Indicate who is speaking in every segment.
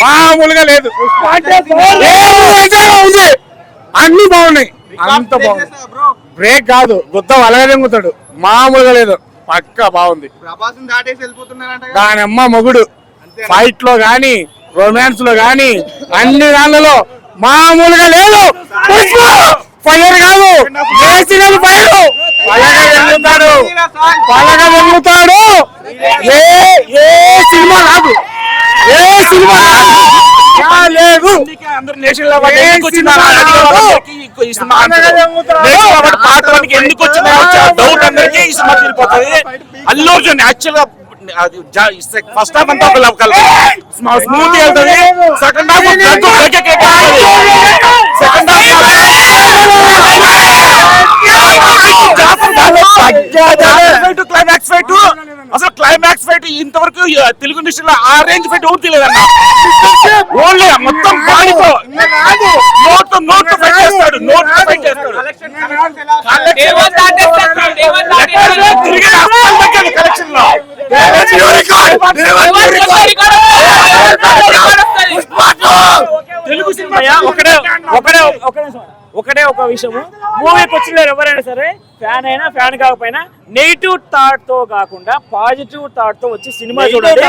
Speaker 1: మామూలుగా లేదు. ఉంది. అన్ని బాగున్నాయి. అంత బాగుంది. బ్రేక్ కాదు. గుత్తం అలాగే తింగుతాడు మామూలుగా లేదు. పక్క బాగుంది? దాని అమ్మ మొగుడు. ఫైట్లో గాని రొమాన్స్లో గాని అన్ని దానిలో మామూలుగా లేదు. ఫైర్ కాదు. నేషనల్ ఫైర్ పలగా వెళ్తాడు పలగా వెళ్తాడు ఏ ఏ సినిమా కాదు ఏ సినిమా లేదు
Speaker 2: అందరూ నేషనల్ అవార్డు ఎందుకు వచ్చిందా. నేషనల్ అవార్డు ఎందుకు వచ్చిందా డౌట్ అందరికీ ఈ సినిమా తీరిపోతుంది అల్లు అర్జున్ యాక్చువల్గా ఫస్ట్ హాఫ్ అంతా ఒక స్మూత్ వెళ్తుంది second half second climax fight అసలు క్లైమాక్స్ ఫైట్ ఇంతవరకు తెలుగు ఇండస్ట్రీలో ఆ రేంజ్ ఫైట్ ఎవరు తెలియదన్న ఓన్లీ మొత్తం బాడీతో నోట్ నోట్ ఫైట్ చేస్తాడు నోట్ ఫైట్ చేస్తాడు కలెక్షన్లో తెలుగు సినిమా
Speaker 3: అయ్యా, ఒకటే ఒకటే ఒక నిమిషం. ఒకటే ఒక విషయము. మూవీకి వచ్చిన ఎవరైనా సరే ఫ్యాన్ అయినా ఫ్యాన్ కాకపోయినా నెగిటివ్ థాట్తో కాకుండా పాజిటివ్ థాట్తో వచ్చి సినిమా చూడండి.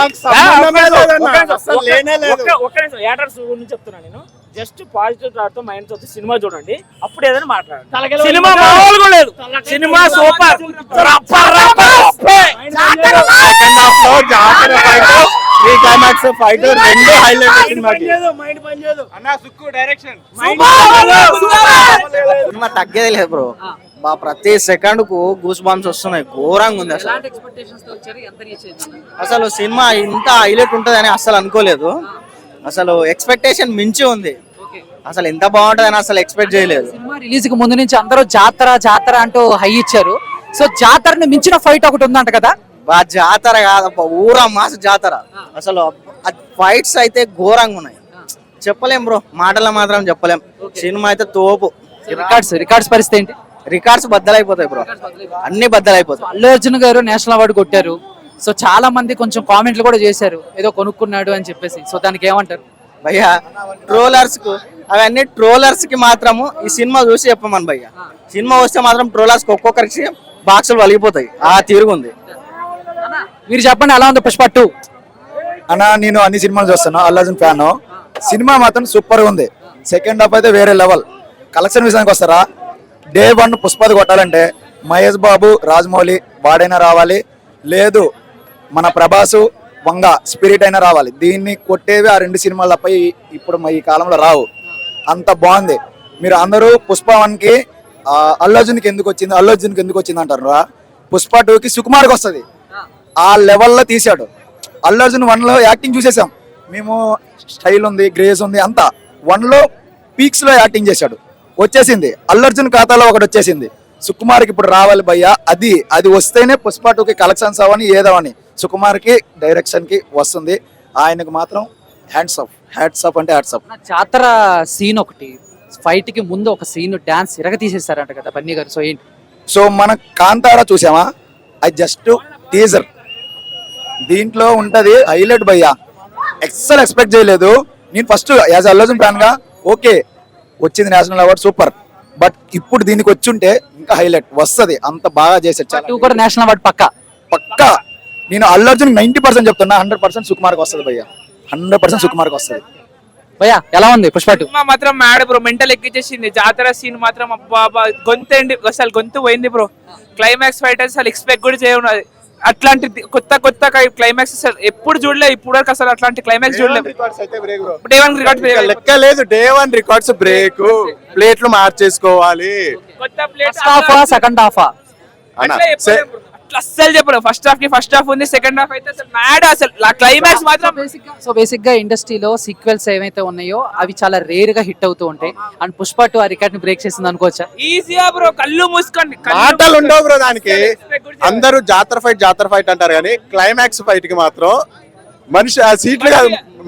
Speaker 3: గురించి చెప్తున్నాను నేను. జస్ట్ పాజిటివ్ థాట్తో మైండ్ వచ్చి సినిమా చూడండి. అప్పుడు ఏదైనా మాట్లాడండి. సినిమా మామూలుగా లేదు. సినిమా సూపర్.
Speaker 1: క్లైమాక్స్ ఫైట్ రెండు హైలైట్ సినిమాకి
Speaker 4: అన్న సుక్కు డైరెక్షన్
Speaker 5: సినిమా తగ్గేది లేదు బ్రో మా ప్రతి సెకండ్కు గూస్ బాంబ్స్ వస్తున్నాయి ఘోరంగా ఉంది అసలు. అసలు సినిమా ఇంత హైలైట్ ఉంటుందని అసలు అనుకోలేదు. అసలు ఎక్స్పెక్టేషన్ మించి ఉంది. అసలు ఎంత బాగుంటుందని అసలు ఎక్స్పెక్ట్ చేయలేదు.
Speaker 6: సినిమా రిలీజ్కి ముందు నుంచి అందరూ జాతర జాతర అంటూ హై ఇచ్చారు. సో జాతరని మించిన ఫైట్ ఒకటి ఉందంట కదా?
Speaker 5: జాతర కాదప్ప ఊరా మాస జాతర. అసలు ఫైట్స్ అయితే ఘోరంగా ఉన్నాయి. చెప్పలేం బ్రో మాటలు మాత్రం చెప్పలేం. సినిమా అయితే తోపు.
Speaker 6: రికార్డ్స్ రికార్డ్స్ పరిస్థితి ఏంటి?
Speaker 5: రికార్డ్స్ బద్దలైపోతాయి బ్రో. అన్ని బద్దలైపోతాయి.
Speaker 6: అల్లు అర్జున్ గారు నేషనల్ అవార్డు కొట్టారు. సో చాలా మంది కొంచెం కామెంట్లు కూడా చేశారు. ఏదో కొనుక్కున్నాడు అని చెప్పేసి. సో దానికి ఏమంటారు?
Speaker 5: భయ్యా ట్రోలర్స్కు అవన్నీ ట్రోలర్స్కి మాత్రము ఈ సినిమా చూసి చెప్పమని భయ్యా. సినిమా వస్తే మాత్రం ట్రోలర్స్ ఒక్కొక్కరికి బాక్సులు వలిగిపోతాయి. ఆ తీరుగుంది.
Speaker 6: మీరు చెప్పండి ఎలా ఉంది పుష్ప టూ?
Speaker 7: అన్న నేను అన్ని సినిమాలు చూస్తాను అల్లాజన్ ఫ్యాన్ సినిమా మాత్రం సూపర్ ఉంది. సెకండ్ హాఫ్ అయితే వేరే లెవెల్ కలెక్షన్ విషయానికి వస్తారా? డే వన్ పుష్పది కొట్టాలంటే మహేష్ బాబు రాజమౌళి వాడైనా రావాలి. లేదు మన ప్రభాసు వంగ స్పిరిట్ అయినా రావాలి. దీన్ని కొట్టేవి ఆ రెండు సినిమాలు తప్ప ఇప్పుడు ఈ కాలంలో రావు. అంత బాగుంది. మీరు అందరూ పుష్ప వన్కి అల్లర్జున్కి అల్లు అర్జున్కి ఎందుకు వచ్చింది అల్లర్జున్కి ఎందుకు వచ్చింది అంటారు? రా పుష్ప టూకి సుకుమార్కి వస్తుంది. ఆ లెవెల్లో తీశాడు. అల్లు అర్జున్ వన్లో యాక్టింగ్ చూసేసాం. మేము స్టైల్ ఉంది గ్రేస్ ఉంది అంతా. వన్లో పీక్స్లో యాక్టింగ్ చేశాడు. వచ్చేసింది. అల్లు అర్జున్ ఖాతాలో ఒకటి వచ్చేసింది. సుకుమార్కి ఇప్పుడు రావాలి భయ్య అది అది వస్తేనే పుష్ప టూకి కలెక్షన్స్ అవని ఏదవని. సుకుమార్కి డైరెక్షన్కి వస్తుంది. ఆయనకు మాత్రం హ్యాండ్స్ ఆఫ్ హ్యాట్స్ ఆఫ్ అంటే హ్యాట్స్ ఆఫ్
Speaker 6: నా జాతర సీన్ ఒకటి ఫైట్కి ముందు ఒక సీన్ డాన్స్ ఇరగ తీసేస్తారంట కదా బన్నీ గారు. సో ఏంటి?
Speaker 7: సో మన కాంతార చూసామా? అది జస్ట్ టీజర్ దీంట్లో ఉంటది హైలైట్ భయ్యా. ఎక్సల్ ఎక్స్పెక్ట్ చేయలేదు. నేను ఫస్ట్ యాజ్ అల్లజన్ ఫ్యాన్గా ఓకే వచ్చింది నేషనల్ అవార్డ్ సూపర్. బట్ ఇప్పుడు దీనికి వచ్చుంటే ఇంకా హైలైట్ వస్తది. అంత బాగా
Speaker 6: టూ కూడా నేషనల్ అవార్డు పక్క?
Speaker 7: పక్కా. నేను అల్లు అర్జున్ నైన్టీ పర్సెంట్ చెప్తున్నా హండ్రెడ్ పర్సెంట్ సుకుమార్కి వస్తుంది భయ్యా. హండ్రెడ్ పర్సెంట్ సుకుమార్కి వస్తుంది.
Speaker 6: భయ్యా ఎలా ఉంది పుష్ప
Speaker 8: మాత్రం మ్యాడ్ బ్రో మెంటల్ ఎక్కించేసింది జాతర సీన్ మాత్రం అబ్బా గొంతు అసలు గొంతు పోయింది బ్రో. క్లైమాక్స్ ఫైట్ అసలు ఎక్స్పెక్ట్ కూడా చేయను. అట్లాంటి కొత్త కొత్త క్లైమాక్స్ అసలు ఎప్పుడు చూడలే ఇప్పుడు వరకు అసలు అట్లాంటి క్లైమాక్స్ చూడలేదు
Speaker 4: రికార్డ్స్ అయితే break bro
Speaker 8: day one record
Speaker 4: లెక్క లేదు డే వన్ రికార్డ్స్ బ్రేక్ ప్లేట్లు మార్చేసుకోవాలి.
Speaker 8: కొత్త ప్లేట్
Speaker 6: ఫస్ట్ హాఫా సెకండ్ హాఫా
Speaker 4: అన్న
Speaker 8: అట్లా అస్సలు చెప్పరు ఫస్ట్ హాఫ్కి ఫస్ట్ హాఫ్ ఉంది సెకండ్ హాఫ్ అయితే అసలు మ్యాడ్ అసలు. క్లైమాక్స్ మాత్రం
Speaker 6: సో బేసిక్గా ఇండస్ట్రీలో సీక్వెల్స్ ఏవైతే ఉన్నాయో అవి చాలా రేర్గా హిట్ అవుతూ ఉంటాయి. అండ్ పుష్ప టూ ఆ రికార్డ్ని బ్రేక్ చేసింది అనుకోవచ్చా?
Speaker 8: ఈజీగా బ్రో కళ్ళు మూసుకోండి. కళ్ళు
Speaker 4: మాటలు ఉండవు బ్రో దానికి. అందరూ జాతర ఫైట్ జాతర ఫైట్ అంటారు కానీ క్లైమాక్స్ ఫైట్కి మాత్రం మనిషి ఆ సీట్లు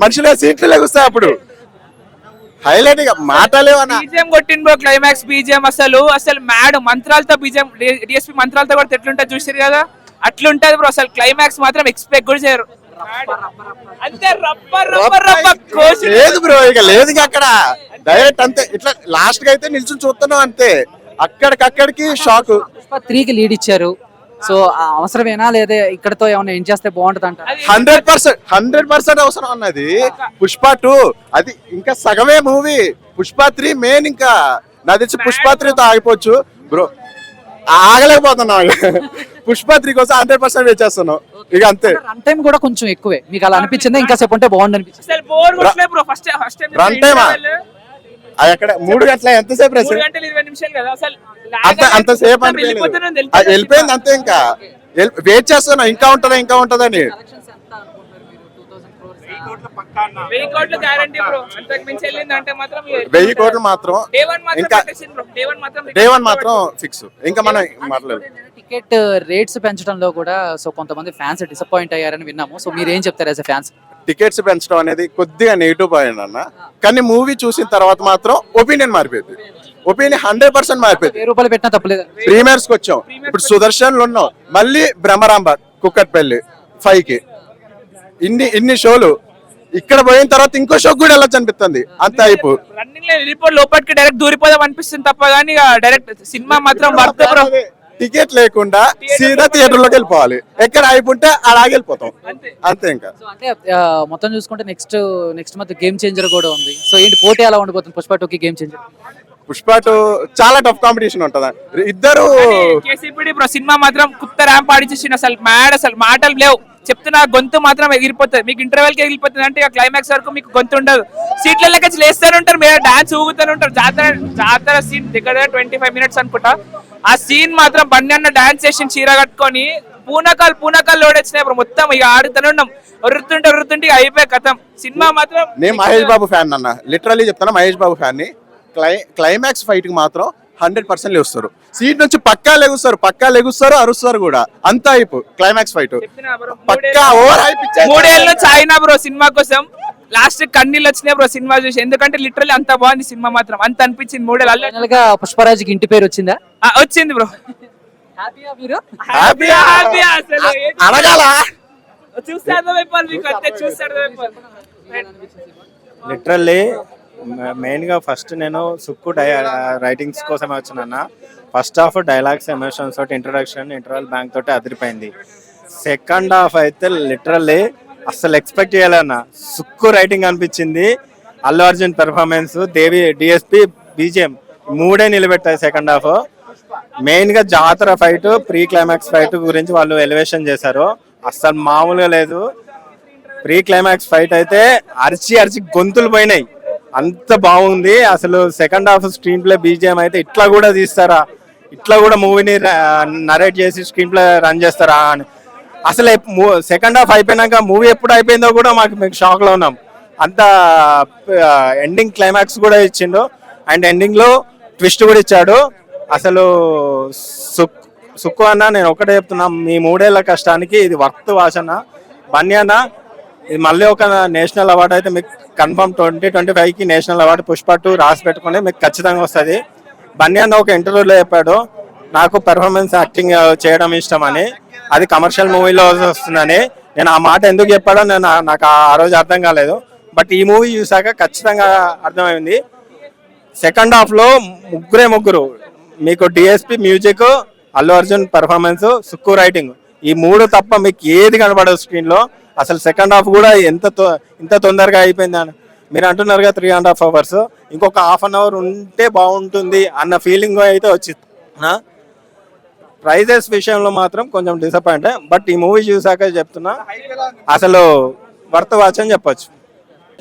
Speaker 4: మనుషులు ఆ సీట్లు లెగుస్తాయి అప్పుడు. హైలైట్గా మాటలేవన్నా
Speaker 8: బీజిఎం కొట్టింది బ్రో క్లైమాక్స్ బీజిఎం అసలు. అసలు మ్యాడ్ మంత్రాలతో బీజిఎం డిఎస్పీ మంత్రాలతో కూడా ఎట్లుంటుంది చూసారు కదా? అట్లుంటది బ్రో అసలు క్లైమాక్స్ మాత్రం ఎక్స్పెక్ట్ కూడా చేయరు. అంతే రబ్బర్ రబ్బర్ రబ్బర్ కోసి
Speaker 4: లేదు బ్రో ఇక లేదు ఇక అక్కడ. డైరెక్ట్ అంతే. ఇట్లా లాస్ట్కి అయితే నిల్చుని చూస్తున్నాం అంతే. అక్కడికక్కడికి షాక్
Speaker 6: త్రీకి లీడ్ ఇచ్చారు. సో అవసరమేనా? లేదా ఇక్కడతో ఏమైనా ఏం చేస్తే బాగుంటుంది అంట
Speaker 4: హండ్రెడ్ పర్సెంట్ హండ్రెడ్ పర్సెంట్ అవసరం అన్నది. పుష్ప టూ అది ఇంకా సగమే మూవీ. పుష్ప త్రీ మెయిన్ ఇంకా. నాకు తెలిసి పుష్ప త్రీతో ఆగిపోవచ్చు. బ్రో ఆగలేకపోతున్నాం పుష్ప త్రీ కోసం హండ్రెడ్ పర్సెంట్ వేచేస్తున్నాం ఇక అంతే.
Speaker 6: రన్ టైం కూడా కొంచెం ఎక్కువే. మీకు అలా అనిపించింది? ఇంకా సేపు ఉంటే బాగుంది అనిపించింది
Speaker 8: అసలు బోర్
Speaker 4: అది అక్కడ మూడు గంటల ఎంతసేపు అంతసేపు అది వెళ్ళిపోయింది అంతే ఇంకా. వెయిట్ చేస్తున్నా ఇంకా ఉంటుందా ఇంకా ఉంటుందని
Speaker 8: వెయ్యి కోట్లు గ్యారంటీ బ్రో అంతకు మించి మాత్రం
Speaker 4: వెయ్యి కోట్లు మాత్రం
Speaker 8: డే వన్ మాత్రం డే వన్ మాత్రం
Speaker 4: ఫిక్స్ ఇంకా మనం మాట్లాడలేదు.
Speaker 6: టికెట్ రేట్స్ పెంచడంలో కూడా సో కొంతమంది ఫ్యాన్స్ డిసప్పాయింట్ అయ్యారని విన్నాము. సో మీరు ఏం చెప్తారు యాజ్ ఫ్యాన్స్
Speaker 4: టికెట్స్ పెంచడం అనేది కొద్దిగా నెగిటివ్ పాయింట్ అన్న. కానీ మూవీ చూసిన తర్వాత మాత్రం ఒపీనియన్ మారిపోయింది. ఒపీనియన్ హండ్రెడ్ పర్సెంట్ మారిపోయింది.
Speaker 6: రూపాయలు పెట్టినా తప్పలేదు.
Speaker 4: ప్రీమియర్స్కి వచ్చాం ఇప్పుడు సుదర్శన్ ఉన్నాం. మళ్ళీ బ్రహ్మరాంబ కుక్కట్పల్లి ఫైవ్కి. ఇన్ని ఇన్ని షోలు ఇక్కడ పోయిన తర్వాత ఇంకో షోకి కూడా వెళ్ళొచ్చు అనిపిస్తుంది? అంత అయిపో
Speaker 8: రన్నింగ్లో వెళ్ళిపోయి లోపలికి డైరెక్ట్ దూరిపోదాం అనిపిస్తుంది తప్ప కానీ డైరెక్ట్ సినిమా మాత్రం వర్త్ బ్రో
Speaker 4: టికెట్ లేకుండా సీదా థియేటర్లోకి వెళ్ళిపోవాలి. ఎక్కడ అయిపోతే అలాగే వెళ్ళిపోతాం.
Speaker 8: అంతే.
Speaker 4: అంతే ఇంకా.
Speaker 6: సో అంటే మొత్తం చూసుకుంటే next next month game changer కూడా ఉంది. సో ఏంటి పోటీ ఎలా ఉండిపోతుంది? పుష్ప టూకి గేమ్ చేంజర్
Speaker 4: పుష్ప టూ చాలా టఫ్ కాంపిటీషన్ ఉంటది? ఇద్దరు
Speaker 8: సినిమా మాత్రం కుత్త ర్యాంప్ ఆడిచేసిండు అసలు. మ్యాడ్ అసలు. మాటలు లేవు. చెప్తున్నా గొంతు మాత్రం ఎగిరిపోతుంది. మీకు ఇంటర్వెల్కి ఎగిరిపోతుంది అంటే ఇక క్లైమాక్స్ వరకు మీకు గొంతు ఉండదు. సీట్లలోకి వచ్చి లేస్తూనే ఉంటారు మీరు డాన్స్ ఊగుతూనే ఉంటారు. జాతర జాతర సీన్ దగ్గర ట్వంటీ ఫైవ్ మినిట్స్ అనుకుంటా. ఆ సీన్ మాత్రం బండి అన్న డాన్స్ చేసి చీర కట్టుకొని పూనకాలు పూనకాలు లోడొచ్చినాయి ఇప్పుడు మొత్తం ఇక ఆడుతూనే ఉన్నాం. ఒరుతుంటే వృత్తుంటే ఇక అయిపోయి కథం. సినిమా మాత్రం
Speaker 4: నేను మహేష్ బాబు ఫ్యాన్ అన్న. లిటరలీ చెప్తాను మహేష్ బాబు ఫ్యాన్ని. క్లై క్లైమాక్స్ ఫైట్కి మాత్రం హండ్రెడ్ పర్సెంట్ లేస్తారు సీట్ నుంచి పక్కా లెగుస్తారు పక్కా లెగుస్తారు అరుస్తారు కూడా. అంతా అయిపో క్లైమాక్స్ ఫైట్ పక్కా ఓవర్ హైప్
Speaker 8: మూడేళ్ళ నుంచి బ్రో సినిమా కోసం. లాస్ట్ కన్నీళ్ళు వచ్చినాయి బ్రో సినిమా చూసి. ఎందుకంటే లిటరల్లీ అంత బాగుంది సినిమా మాత్రం. అంత అనిపించింది మూడేళ్ళు.
Speaker 6: గా పుష్పరాజ్కి ఇంటి పేరు వచ్చిందా?
Speaker 8: వచ్చింది బ్రో?
Speaker 4: అనగాల
Speaker 8: చూస్తే చూస్తే
Speaker 9: లిటరల్లీ మెయిన్గా ఫస్ట్ నేను సుక్కు డై రైటింగ్స్ కోసం వచ్చిన ఫస్ట్ హాఫ్ డైలాగ్స్ ఎమోషన్స్ తోటి ఇంట్రొడక్షన్ ఇంటర్వల్ బ్యాంక్ తోటి అదిరిపోయింది. సెకండ్ హాఫ్ అయితే లిటరల్లీ అస్సలు ఎక్స్పెక్ట్ చేయాలన్నా సుక్కు రైటింగ్ అనిపించింది. Allu Arjun performance Devi DSP BGM మూడే నిలబెట్టాయి సెకండ్ హాఫ్. మెయిన్గా జాతర ఫైట్ ప్రీ క్లైమాక్స్ ఫైట్ గురించి వాళ్ళు ఎలివేషన్ చేశారు. అస్సలు మామూలుగా లేదు. ప్రీ క్లైమాక్స్ ఫైట్ అయితే అరిచి అరిచి గొంతులు పోయినాయి. అంత బాగుంది. అసలు second half screenplay BGM అయితే ఇట్లా కూడా తీస్తారా? ఇట్లా కూడా మూవీని నరేట్ చేసి స్క్రీన్ ప్లే రన్ చేస్తారా అని. అసలు సెకండ్ హాఫ్ అయిపోయినాక మూవీ ఎప్పుడు అయిపోయిందో కూడా మాకు మేము షాక్లో ఉన్నాం. అంత ఎండింగ్ క్లైమాక్స్ కూడా ఇచ్చిండు. అండ్ ఎండింగ్లో ట్విస్ట్ కూడా ఇచ్చాడు. అసలు సుక్ సుక్కు అన్న నేను ఒకటే చెప్తున్నా మీ మూడేళ్ళ కష్టానికి ఇది వర్త్ వాసన. బన్యానా అన్న ఇది మళ్ళీ ఒక నేషనల్ అవార్డు అయితే మీకు కన్ఫర్మ్ ట్వంటీ ట్వంటీ ఫైవ్కి నేషనల్ అవార్డు పుష్ప టూ రాసి పెట్టుకుని మీకు ఖచ్చితంగా వస్తుంది. బన్నీ అన్న ఒక ఇంటర్వ్యూలో చెప్పాడు నాకు పెర్ఫార్మెన్స్ యాక్టింగ్ చేయడం ఇష్టం అని అది కమర్షియల్ మూవీలో వస్తుందని. నేను ఆ మాట ఎందుకు చెప్పాడో నేను నాకు ఆ రోజు అర్థం కాలేదు. బట్ ఈ మూవీ చూసాక ఖచ్చితంగా అర్థమైంది. సెకండ్ హాఫ్లో ముగ్గురే ముగ్గురు మీకు DSP music Allu Arjun performance Sukku writing ఈ మూడు తప్ప మీకు ఏది కనబడదు స్క్రీన్లో అసలు సెకండ్ హాఫ్ కూడా ఎంత తొ- ఇంత తొందరగా అయిపోయింది అని. మీరు అంటున్నారుగా త్రీ అండ్ హాఫ్ అవర్స్ ఇంకొక హాఫ్ అన్ అవర్ ఉంటే బాగుంటుంది అన్న ఫీలింగ్ అయితే వచ్చింది. ప్రైజెస్ విషయంలో మాత్రం కొంచెం డిసప్పాయింట్ బట్ ఈ మూవీ చూసాక చెప్తున్నా. అసలు వర్త్ వాచ్ అని చెప్పొచ్చు.